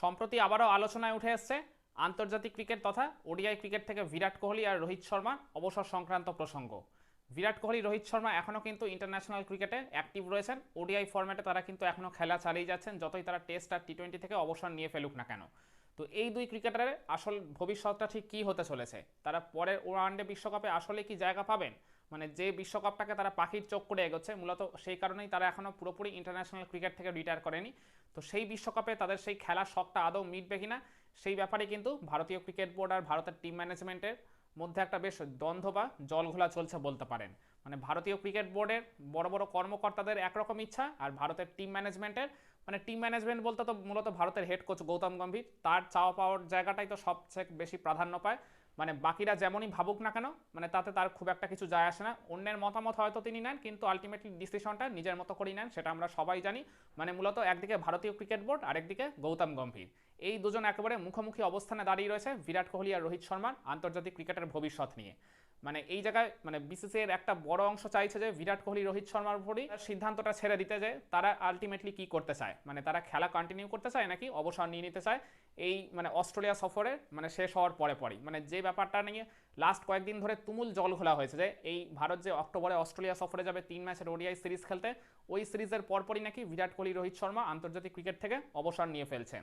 সম্প্রতি আবারও আলোচনায় উঠে এসছে আন্তর্জাতিক ক্রিকেট তথা ওডিআই ক্রিকেট থেকে বিরাট কোহলি আর রোহিত শর্মা অবসর সংক্রান্ত প্রসঙ্গ। বিরাট কোহলি, রোহিত শর্মা এখনও কিন্তু ইন্টারন্যাশনাল ক্রিকেটে অ্যাক্টিভ রয়েছেন। ওডিআই ফর্ম্যাটে তারা কিন্তু এখনও খেলা চালিয়ে যাচ্ছেন, যতই তারা টেস্ট আর টি টোয়েন্টি থেকে অবসর নিয়ে ফেলুক না কেন। তো এই দুই ক্রিকেটারের আসল ভবিষ্যৎটা ঠিক কী হতে চলেছে? তারা পরের ওয়ানডে বিশ্বকাপে আসলে কি জায়গা পাবেন? মানে যে বিশ্বকাপটাকে তারা পাখির চোখ করে এগোচ্ছে, মূলত সেই কারণেই তারা এখনও পুরোপুরি ইন্টারন্যাশনাল ক্রিকেট থেকে রিটায়ার করেনি। তো সেই বিশ্বকাপে তাদের সেই খেলার শখটা আদৌ মিটবে কিনা, সেই ব্যাপারে কিন্তু ভারতীয় ক্রিকেট বোর্ড আর ভারতের টিম ম্যানেজমেন্টের মধ্যে একটা বেশ দ্বন্দ্ব বা জলঘোলা চলছে বলতে পারেন। মানে ভারতীয় ক্রিকেট বোর্ডের বড় বড় কর্মকর্তাদের একরকম ইচ্ছা আর ভারতের টিম ম্যানেজমেন্টের মানে টিম ম্যানেজমেন্ট বলতে তো মূলত ভারতের হেড কোচ গৌতম গম্ভীর, তার চাওয়া পাওয়ার জায়গাটাই তো সবচেয়ে বেশি প্রাধান্য পায়। মানে বাকিরা যেমনই ভাবুক না কেন মানে তাতে তার খুব একটা কিছু যায় আসে না। অন্যের মতামত হয়তো তিনি নেন, কিন্তু আলটিমেটলি ডিসিশনটা নিজের মতো করেই নেন, সেটা আমরা সবাই জানি। মানে মূলত একদিকে ভারতীয় ক্রিকেট বোর্ড আরেকদিকে গৌতম গম্ভীর। এই দুজন একেবারে মুখোমুখি অবস্থানে দাঁড়িয়ে রয়েছে। বিরাট কোহলি আর রোহিত শর্মার আন্তর্জাতিক ক্রিকেটের ভবিষ্যৎ নিয়ে। মানে এই জায়গায় মানে বিসিসি এর একটা বড় অংশ চাইছে যে বিরাট কোহলি, রোহিত শর্মার উপরই সিদ্ধান্তটা ছেড়ে দিতে যে তারা আলটিমেটলি কি করতে চায়। মানে তারা খেলা কন্টিনিউ করতে চায় নাকি অবসর নিয়ে নিতে চায়? এই মানে অস্ট্রেলিয়া সফরে মানে শেষ হওয়ার পরে পরেই। মানে যে ব্যাপারটা নিয়ে লাস্ট কয়েকদিন ধরে তুমুল জল ঘোলা হয়েছে যে এই ভারত যে অক্টোবরে অস্ট্রেলিয়া সফরে যাবে তিন ম্যাচের ওডিআই সিরিজ খেলতে, ওই সিরিজের পরপরই নাকি বিরাট কোহলি, রোহিত শর্মা আন্তর্জাতিক ক্রিকেট থেকে অবসর নিয়ে ফেলছে।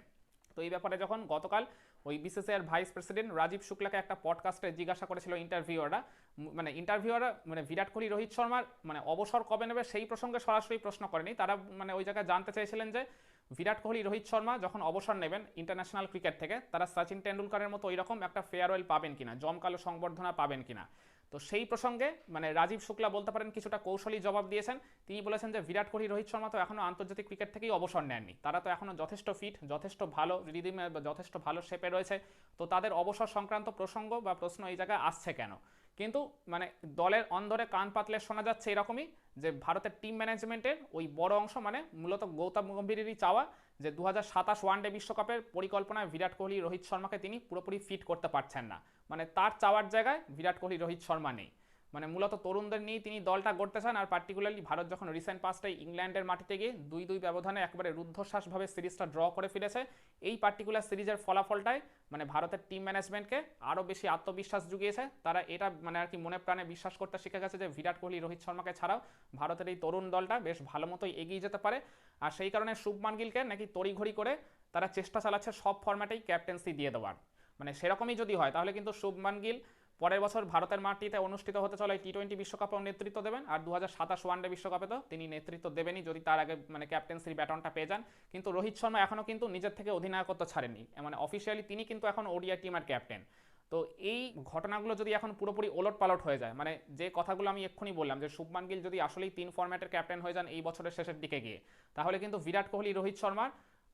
তো এই ব্যাপারে যখন গতকাল ওই বিসিসিআর ভাইস প্রেসিডেন্ট রাজীব শুক্লাকে একটা পডকাস্টে জিজ্ঞাসা করেছিল ইন্টারভিউয়াররা মানে ইন্টারভিউয়াররা মানে বিরাট কোহলি, রোহিত শর্মার মানে অবসর কবে নেবে সেই প্রসঙ্গে সরাসরি প্রশ্ন করেনি। তারা মানে ওই জায়গায় জানতে চেয়েছিলেন যে বিরাট কোহলি, রোহিত শর্মা যখন অবসর নেবেন ইন্টারন্যাশনাল ক্রিকেট থেকে, তারা সচিন টেন্ডুলকারের মতো ওই রকম একটা ফেয়ারওয়েল পাবেন কিনা, জমকালো সংবর্ধনা পাবেন কিনা। তো সেই প্রসঙ্গে মানে রাজীব শুক্লা বলতে পারেন কিছুটা কৌশলী জবাব দিয়েছেন। তিনি বলেছেন যে, বিরাট কোহলি, রোহিত শর্মা তো এখনও আন্তর্জাতিক ক্রিকেট থেকেই অবসর নেননি। তারা তো এখনও যথেষ্ট ফিট যথেষ্ট ভালো রিদিমে যথেষ্ট ভালো শেপে রয়েছে। তো তাদের অবসর সংক্রান্ত প্রসঙ্গ বা প্রশ্ন এই জায়গায় আসছে কেন? কিন্তু মানে দলের অন্ধরে কান পাতলে শোনা যাচ্ছে এরকমই যে ভারতের টিম ম্যানেজমেন্টের ওই বড় অংশ মানে মূলত গৌতম গম্ভীরেরই চাওয়া যে দু হাজার সাতাশ ওয়ানডে বিশ্বকাপের পরিকল্পনায় বিরাট কোহলি, রোহিত শর্মাকে তিনি পুরোপুরি ফিট করতে পারছেন না। মানে তার চাওয়ার জায়গায় বিরাট কোহলি, রোহিত শর্মা নেই। মানে মূলত তরুণদের নিয়েই তিনি দলটা গড়তে চান। আর পার্টিকুলারলি ভারত যখন রিসেন্ট পাস্টে ইংল্যান্ডের মাটিতে গিয়ে দুই দুই ব্যবধানে একবারে রুদ্ধশ্বাসভাবে সিরিজটা ড্র করে ফিরেছে, এই পার্টিকুলার সিরিজের ফলাফলটাই মানে ভারতের টিম ম্যানেজমেন্টকে আরও বেশি আত্মবিশ্বাস জুগিয়েছে। তারা এটা মানে আর কি মনে প্রাণে বিশ্বাস করতে শিখে গেছে যে বিরাট কোহলি, রোহিত শর্মাকে ছাড়াও ভারতের এই তরুণ দলটা বেশ ভালো মতোই এগিয়ে যেতে পারে। আর সেই কারণে শুভমান গিলকে নাকি তড়িঘড়ি করে তারা চেষ্টা চালাচ্ছে সব ফরম্যাটেই ক্যাপ্টেন্সি দিয়ে দেওয়ার। মানে সেরকমই যদি হয়, তাহলে কিন্তু শুভমান গিল পরের বছর ভারতের মাটিতে অনুষ্ঠিত হতে চলে টি টোয়েন্টি বিশ্বকাপেও নেতৃত্ব দেবেন, আর দু হাজার সাতাশ ওয়ানডে বিশ্বকাপে তো তিনি নেতৃত্ব দেবেনই যদি তার আগে মানে ক্যাপ্টেন্সির ব্যাটনটা পেয়ে যান। কিন্তু রোহিত শর্মা এখনও কিন্তু নিজের থেকে অধিনায়কত্ব ছাড়েননি। মানে অফিসিয়ালি তিনি কিন্তু এখন ওডিআই টিমের ক্যাপ্টেন তো এই ঘটনাগুলো যদি এখন পুরোপুরি ওলট পালট হয়ে যায় মানে যে কথাগুলো আমি এক্ষুনি বললাম, যে শুভমান গিল যদি আসলেই তিন ফরম্যাটের ক্যাপ্টেন হয়ে যান এই বছরের শেষের দিকে গিয়ে, তাহলে কিন্তু বিরাট কোহলি, রোহিত শর্মার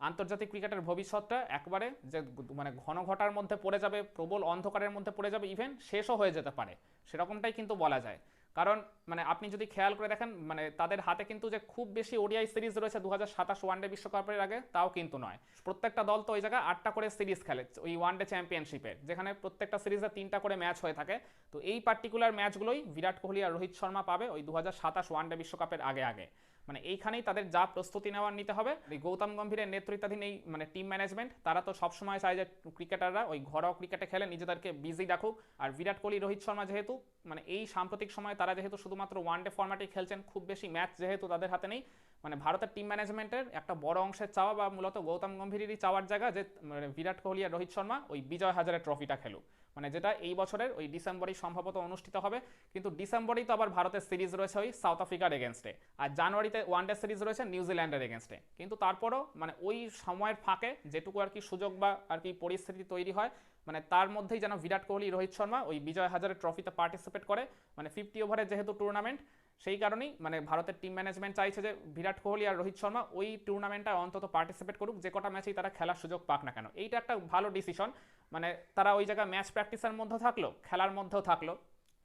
আন্তর্জাতিক ক্রিকেটের ভবিষ্যৎটা একবারে যে মানে ঘন ঘটার মধ্যে পড়ে যাবে, প্রবল অন্ধকারের মধ্যে পড়ে যাবে ইভেন শেষও হয়ে যেতে পারে। সেরকমটাই কিন্তু বলা যায়। কারণ মানে আপনি যদি খেয়াল করে দেখেন মানে তাদের হাতে কিন্তু যে খুব বেশি ওডিআই সিরিজ রয়েছে দু হাজার সাতাশ ওয়ানডে বিশ্বকাপের আগে, তাও কিন্তু নয়। প্রত্যেকটা দল তো ওই জায়গায় আটটা করে সিরিজ খেলে, ওই ওয়ানডে চ্যাম্পিয়নশিপের, যেখানে প্রত্যেকটা সিরিজে তিনটা করে ম্যাচ হয়ে থাকে। তো এই পার্টিকুলার ম্যাচগুলোই বিরাট কোহলি আর রোহিত শর্মা পাবে ওই দু হাজার সাতাশ ওয়ানডে বিশ্বকাপের আগে আগে। মানে এইখানেই তাদের যা প্রস্তুতি নেওয়ার নিতে হবে। এই গৌতম গম্ভীরের নেতৃত্বাধীন এই মানে টিম ম্যানেজমেন্ট তারা তো সবসময় চায় যে ক্রিকেটাররা ওই ঘরোয়া ক্রিকেটে খেলে নিজেদেরকে বিজি রাখুক। আর বিরাট কোহলি, রোহিত শর্মা যেহেতু মানে এই সাম্প্রতিক সময় তারা যেহেতু শুধুমাত্র ওয়ান ডে ফর্ম্যাটেই খেলছেন, খুব বেশি ম্যাচ যেহেতু তাদের হাতে নেই। মানে ভারতের টিম ম্যানেজমেন্টের একটা বড় অংশের চাওয়া বা মূলত গৌতম গম্ভীরেরই চাওয়ার জায়গা যে মানে বিরাট কোহলি আর রোহিত শর্মা ওই বিজয় হাজারে ট্রফিটা খেলুক। মানে যেটা এই বছরের ওই ডিসেম্বরেই সম্ভবত অনুষ্ঠিত হবে। কিন্তু ডিসেম্বরেই তো আবার ভারতের সিরিজ রয়েছে ওই সাউথ আফ্রিকার এগেনস্টে আর জানুয়ারিতে ওয়ানডে সিরিজ রয়েছে নিউজিল্যান্ডের এগেনস্টে কিন্তু তারপরও মানে ওই সময়ের ফাঁকে যেটুকু আর কি সুযোগ বা আর কি পরিস্থিতি তৈরি হয় মানে তার মধ্যেই যেন বিরাট কোহলি, রোহিত শর্মা ওই বিজয় হাজারের ট্রফিতে পার্টিসিপেট করে মানে ফিফটি ওভারের যেহেতু টুর্নামেন্ট সেই কারণেই মানে ভারতের টিম ম্যানেজমেন্ট চাইছে যে বিরাট কোহলি আর রোহিত শর্মা ওই টুর্নামেন্টটা অন্তত পার্টিসিপেট করুক, যে কটা ম্যাচেই তারা খেলার সুযোগ পাক না কেন। এইটা একটা ভালো ডিসিশন মানে তারা ওই জায়গায় ম্যাচ প্র্যাকটিসের মধ্যেও থাকল, খেলার মধ্যেও থাকল।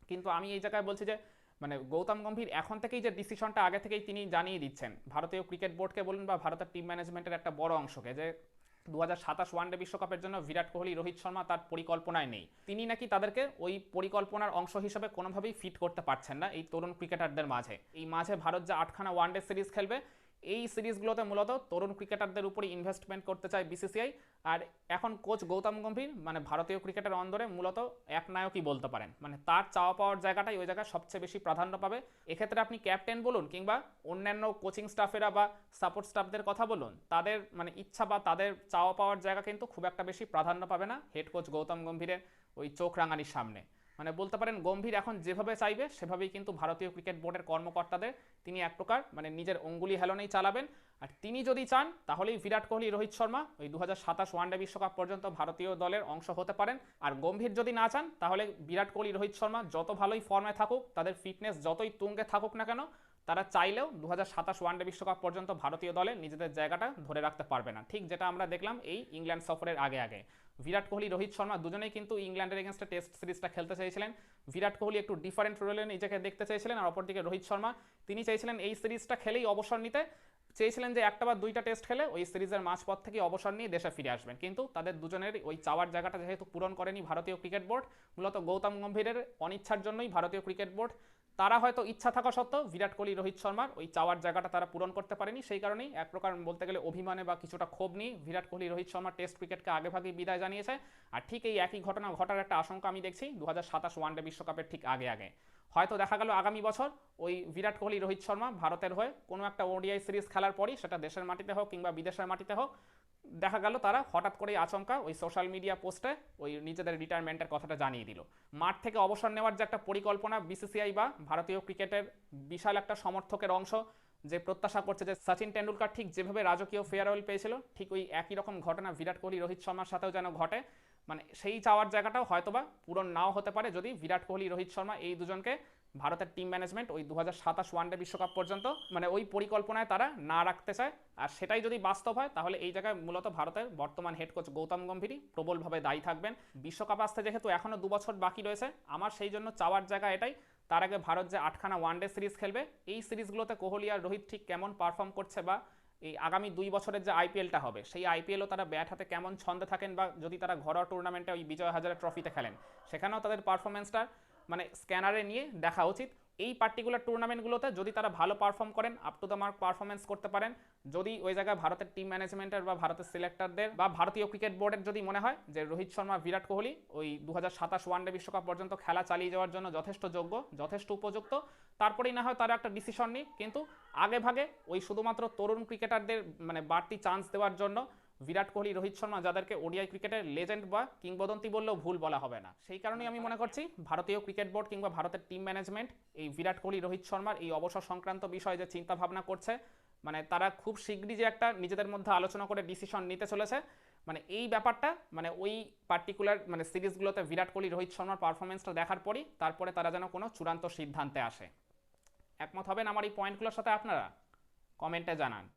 কিন্তু আমি এই জায়গায় বলছি যে মানে গৌতম গম্ভীর এখন থেকেই যে ডিসিশনটা আগে থেকেই তিনি জানিয়ে দিচ্ছেন, ভারতীয় ক্রিকেট বোর্ডকে বলুন বা ভারতের টিম ম্যানেজমেন্টের একটা বড় অংশকে যে দু হাজার সাতাশ ওয়ানডে বিশ্বকাপের জন্য বিরাট কোহলি, রোহিত শর্মা তার পরিকল্পনায় নেই। তিনি নাকি তাদেরকে ওই পরিকল্পনার অংশ হিসেবে কোনোভাবেই ফিট করতে পারছেন না এই তরুণ ক্রিকেটারদের মাঝে। এই মাঝে ভারত যে আটখানা ওয়ানডে সিরিজ খেলবে এই সিরিজগুলোতে মূলত তরুণ ক্রিকেটারদের উপরে ইনভেস্টমেন্ট করতে চায় বিসিসিআই আর এখন কোচ গৌতম গম্ভীর মানে ভারতীয় ক্রিকেটের অন্দরে মূলত এক নায়কই বলতে পারেন। মানে তার চাওয়া পাওয়ার জায়গাটাই ওই জায়গায় সবচেয়ে বেশি প্রাধান্য পাবে। এক্ষেত্রে আপনি ক্যাপ্টেন বলুন কিংবা অন্যান্য কোচিং স্টাফেরা বা সাপোর্ট স্টাফদের কথা বলুন, তাদের মানে ইচ্ছা বা তাদের চাওয়া পাওয়ার জায়গা কিন্তু খুব একটা বেশি প্রাধান্য পাবে না। হেড কোচ গৌতম গম্ভীরের ওই চোখ রাঙানির সামনে। মানে বলতে পারেন গম্ভীর এখন যেভাবে চাইবে, সেভাবেই কিন্তু ভারতীয় ক্রিকেট বোর্ডের কর্মকর্তাদের তিনি এক প্রকার মানে নিজের অঙ্গুলি হেলনেই চালাবেন। আর তিনি যদি চান, তাহলেই বিরাট কোহলি, রোহিত শর্মা ওই দু হাজার সাতাশ ওয়ানডে বিশ্বকাপ পর্যন্ত ভারতীয় দলের অংশ হতে পারেন। আর গম্ভীর যদি না চান, তাহলে বিরাট কোহলি, রোহিত শর্মা যত ভালোই ফর্মে থাকুক, তাদের ফিটনেস যতই তুঙ্গে থাকুক না কেন তারা চাইলেও দু হাজার সাতাশ ওয়ানডে বিশ্বকাপ পর্যন্ত ভারতীয় দলে নিজেদের জায়গাটা ধরে রাখতে পারবে না। ঠিক যেটা আমরা দেখলাম এই ইংল্যান্ড সফরের আগে আগে। বিরাট কোহলি, রোহিত শর্মা দুজনেই কিন্তু ইংল্যান্ডের এগেনস্টে টেস্ট সিরিজটা খেলতে চেয়েছিলেন। বিরাট কোহলি একটু ডিফারেন্ট রোলে নিজেকে দেখতে চেয়েছিলেন আর অপরদিকে রোহিত শর্মা। তিনি চেয়েছিলেন এই সিরিজটা খেলেই অবসর নিতে। চেয়েছিলেন যে একটা বা দুইটা টেস্ট খেলে ওই সিরিজের মাঝপথ থেকে অবসর নিয়ে দেশে ফিরে আসবেন। কিন্তু তাদের দুজনের ওই চাওয়ার জায়গাটা যেহেতু পূরণ করেনি ভারতীয় ক্রিকেট বোর্ড, মূলত গৌতম গম্ভীরের অনিচ্ছার জন্যই ভারতীয় ক্রিকেট বোর্ড তারা হয়তো ইচ্ছা থাকা সত্ত্বেও বিরাট কোহলি, রোহিত শর্মার ওই চাওয়ার জায়গাটা তারা পূরণ করতে পারেনি। সেই কারণেই এক প্রকার বলতে গেলে অভিমানে বা কিছুটা ক্ষোভ নিয়ে বিরাট কোহলি, রোহিত শর্মা টেস্ট ক্রিকেটকে আগেভাগেই বিদায় জানিয়েছে। আর ঠিক এই একই ঘটনা ঘটার একটা আশঙ্কা আমি দেখছি দু হাজার সাতাশ ওয়ানডে বিশ্বকাপের ঠিক আগে আগে। হয়তো দেখা গেল আগামী বছর ওই বিরাট কোহলি, রোহিত শর্মা ভারতের হয়ে কোনো একটা ওডিআই সিরিজ খেলার পরই সেটা দেশের মাটিতে হোক কিংবা বিদেশের মাটিতে হোক দেখা গেল তারা হঠাৎ করেই আচমকা ওই সোশ্যাল মিডিয়া পোস্টে ওই নিজেদের রিটায়ারমেন্টের কথাটা জানিয়ে দিল। মাঠ থেকে অবসর নেওয়ার যে একটা পরিকল্পনা বিসিসিআই বা ভারতীয় ক্রিকেটের বিশাল একটা সমর্থকের অংশ যে প্রত্যাশা করছে যে সচিন টেন্ডুলকার ঠিক যেভাবে রাজকীয় ফেয়ারওয়েল পেয়েছিল, ঠিক ওই একই রকম ঘটনা বিরাট কোহলি, রোহিত শর্মার সাথেও যেন ঘটে মানে সেই চাওয়ার জায়গাটাও হয়তোবা পূরণ নাও হতে পারে যদি বিরাট কোহলি, রোহিত শর্মা এই দুজনকে ভারতের টিম ম্যানেজমেন্ট ওই দু হাজার সাতাশ ওয়ানডে বিশ্বকাপ পর্যন্ত মানে ওই পরিকল্পনায় তারা না রাখতে চায়। আর সেটাই যদি বাস্তব হয়, তাহলে এই জায়গায় মূলত ভারতের বর্তমান হেড কোচ গৌতম গম্ভীরই প্রবলভাবে দায়ী থাকবেন। বিশ্বকাপ আসতে যেহেতু এখনও দু বছর বাকি রয়েছে, আমার সেই জন্য চাওয়ার জায়গা এটাই। তার আগে ভারত যে আটখানা ওয়ানডে সিরিজ খেলবে, এই সিরিজগুলোতে কোহলি আর রোহিত ঠিক কেমন পারফর্ম করছে বা এই আগামী দুই বছরের যে আইপিএলটা হবে, সেই আইপিএলও তারা ব্যাট হাতে কেমন ছন্দে থাকেন বা যদি তারা ঘরোয়া টুর্নামেন্টে ওই বিজয় হাজারে ট্রফিতে খেলেন, সেখানেও তাদের পারফরমেন্সটা মানে স্ক্যানারে নিয়ে দেখা উচিত। এই পার্টিকুলার টুর্নামেন্টগুলোতে যদি তারা ভালো পারফর্ম করেন up to the mark performance করতে পারেন। যদি ওই জায়গায় ভারতের টিম ম্যানেজমেন্টের বা ভারতের সিলেক্টরদের বা ভারতীয় ক্রিকেট বোর্ডের যদি মনে হয় যে রোহিত শর্মা, বিরাট কোহলি ওই দু হাজার সাতাশ ওয়ানডে বিশ্বকাপ পর্যন্ত খেলা চালিয়ে যাওয়ার জন্য যথেষ্ট যোগ্য, যথেষ্ট উপযুক্ত, তারপরেই না হয় তারা একটা ডিসিশন নিই কিন্তু আগে ভাগে ওই শুধুমাত্র তরুণ ক্রিকেটারদের মানে বাড়তি চান্স দেওয়ার জন্য বিরাট কোহলি, রোহিত শর্মা যাদেরকে ওডিআই ক্রিকেটের লেজেন্ড বা কিংবদন্তি বললেও ভুল বলা হবে না। সেই কারণেই আমি মনে করছি ভারতীয় ক্রিকেট বোর্ড কিংবা ভারতের টিম ম্যানেজমেন্ট এই বিরাট কোহলি, রোহিত শর্মার এই অবসর সংক্রান্ত বিষয়ে যে চিন্তা ভাবনা করছে মানে তারা খুব শীঘ্রই যে একটা নিজেদের মধ্যে আলোচনা করে ডিসিশন নিতে চলেছে মানে এই ব্যাপারটা মানে ওই পার্টিকুলার মানে সিরিজগুলোতে বিরাট কোহলি, রোহিত শর্মার পারফরমেন্সটা দেখার পরই তারপরে তারা যেন কোনো চূড়ান্ত সিদ্ধান্তে আসে। একমত হবেন আমার এই পয়েন্টগুলোর সাথে আপনারা? কমেন্টে জানান।